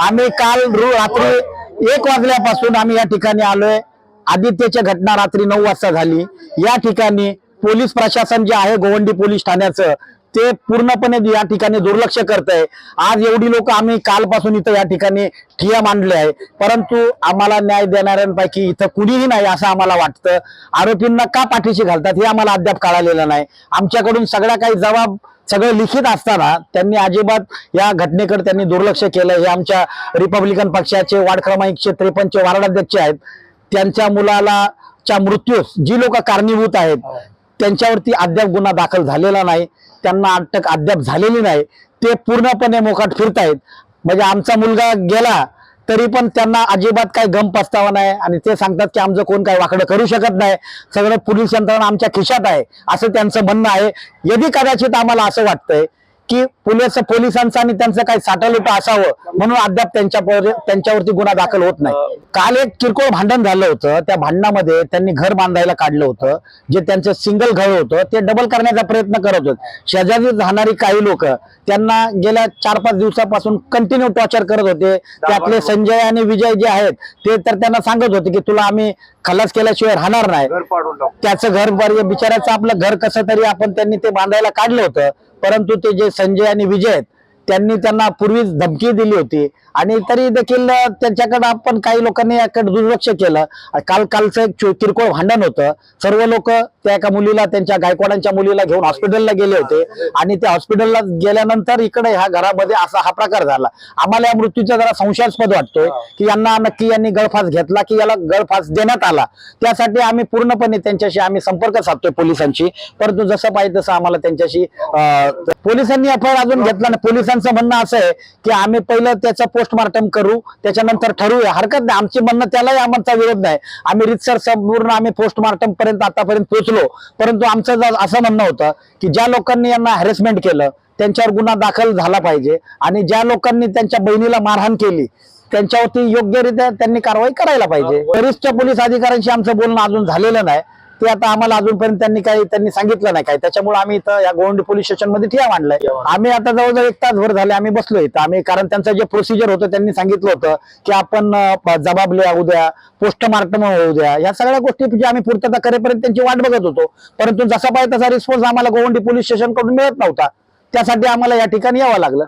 आम्ही काल रात्री एक वाजल्यापासून आम्ही या ठिकाणी आलोय. आदित्यच्या घटना रात्री नऊ वाजता झाली. या ठिकाणी पोलीस प्रशासन जे आहे गोवंडी पोलीस ठाण्याचं ते पूर्णपणे या ठिकाणी दुर्लक्ष करत आहे आज एवढी लोक आम्ही कालपासून इथं या ठिकाणी ठिया मांडले आहे परंतु आम्हाला न्याय देणाऱ्यांपैकी इथं कुणीही नाही असं आम्हाला वाटतं. आरोपींना का पाठीशी घालतात हे आम्हाला अद्याप कळालेलं नाही. आमच्याकडून सगळ्या काही जबाब सगळं लिखित असताना त्यांनी अजिबात या घटनेकडे त्यांनी दुर्लक्ष केलं हे आमच्या रिपब्लिकन पक्षाचे वार्ड क्रमांकचे त्रेपन्नचे वार्डाध्यक्ष आहेत. त्यांच्या मुलाला च्या मृत्यूस जी लोक कारणीभूत आहेत हो. त्यांच्यावरती अद्याप गुन्हा दाखल झालेला नाही. त्यांना अटक अद्याप झालेली नाही. ते पूर्णपणे मोकाट फिरतायत. म्हणजे आमचा मुलगा गेला तरी पण त्यांना अजिबात काही गम पस्तावा नाही. आणि ते सांगतात की आमचं कोण काही वाकडं करू शकत नाही. सगळं पोलीस यंत्रणा आमच्या खिशात आहे असं त्यांचं म्हणणं आहे. यदि कदाचित आम्हाला असं वाटतंय की पोलीस पोलिसांचं आणि त्यांचं काही साठालोट असावं म्हणून अद्याप त्यांच्या त्यांच्यावरती गुन्हा दाखल होत नाही. काल एक किरकोळ भांडण झालं होतं. त्या भांडणामध्ये त्यांनी घर बांधायला काढलं होतं. जे त्यांचं सिंगल घर होतं ते डबल करण्याचा प्रयत्न करत होते. शेजारी राहणारी काही लोक त्यांना गेल्या चार पाच दिवसापासून कंटिन्यू टॉर्चर करत होते. त्यातले संजय आणि विजय जे आहेत ते तर त्यांना सांगत होते की तुला आम्ही खलास केल्याशिवाय राहणार नाही. त्याचं घर बिचाराचं आपलं घर कसं तरी आपण त्यांनी ते बांधायला काढलं होतं. परंतु ते जे संजय आणि विजय आहेत. त्यांनी त्यांना पूर्वीच धमकी दिली होती. आणि तरी देखील त्यांच्याकडे आपण काही लोकांनी याकडे दुर्लक्ष केलं. काल कालचं एक किरकोळ भांडण होतं. सर्व लोक त्या एका मुलीला त्यांच्या गायकवाडांच्या मुलीला घेऊन हॉस्पिटलला गेले होते. आणि त्या हॉस्पिटलला गेल्यानंतर इकडे ह्या घरामध्ये असा हा प्रकार झाला. आम्हाला या मृत्यूचा जरा संशयास्पद वाटतोय की यांना नक्की यांनी गळफास घेतला की याला गळफास देण्यात आला. त्यासाठी आम्ही पूर्णपणे त्यांच्याशी आम्ही संपर्क साधतोय पोलिसांशी. परंतु जसं पाहिजे तसं आम्हाला त्यांच्याशी पोलिसांनी एफ अजून घेतला नाही. पोलिसांचं म्हणणं असं आहे की आम्ही पहिलं त्याचं पोस्टमार्टम करू त्याच्यानंतर ठरवूया. हरकत नाही. आमची म्हणणं त्यालाही आमचा विरोध नाही. आम्ही रितसर संपूर्ण आम्ही पोस्टमार्टम पर्यंत आतापर्यंत पोहोचलो. परंतु आमचं असं म्हणणं होतं की ज्या लोकांनी यांना हॅरेसमेंट केलं त्यांच्यावर गुन्हा दाखल झाला पाहिजे आणि ज्या लोकांनी त्यांच्या बहिणीला मारहाण केली त्यांच्यावरती योग्यरित्या त्यांनी कारवाई करायला पाहिजे. वरिष्ठ पोलीस अधिकाऱ्यांशी आमचं बोलणं अजून झालेलं नाही. ते आता आम्हाला अजूनपर्यंत त्यांनी काही त्यांनी सांगितलं नाही काय त्याच्यामुळे आम्ही इथं या गोवंडी पोलीस स्टेशनमध्ये ठिया मांडलाय. आम्ही आता जवळजवळ एक तासभर झाले आम्ही बसलो इथं. आम्ही कारण त्यांचं जे प्रोसिजर होतं त्यांनी सांगितलं होतं की आपण अं, जबाबल्या उद्या पोस्टमार्टम होऊ द्या. या सगळ्या गोष्टी आम्ही पूर्तता करेपर्यंत त्यांची वाट बघत होतो. परंतु जसा पाहिजे तसा रिस्पॉन्स आम्हाला गोवंडी पोलीस स्टेशनकडून मिळत नव्हता. त्यासाठी आम्हाला या ठिकाणी यावं लागलं.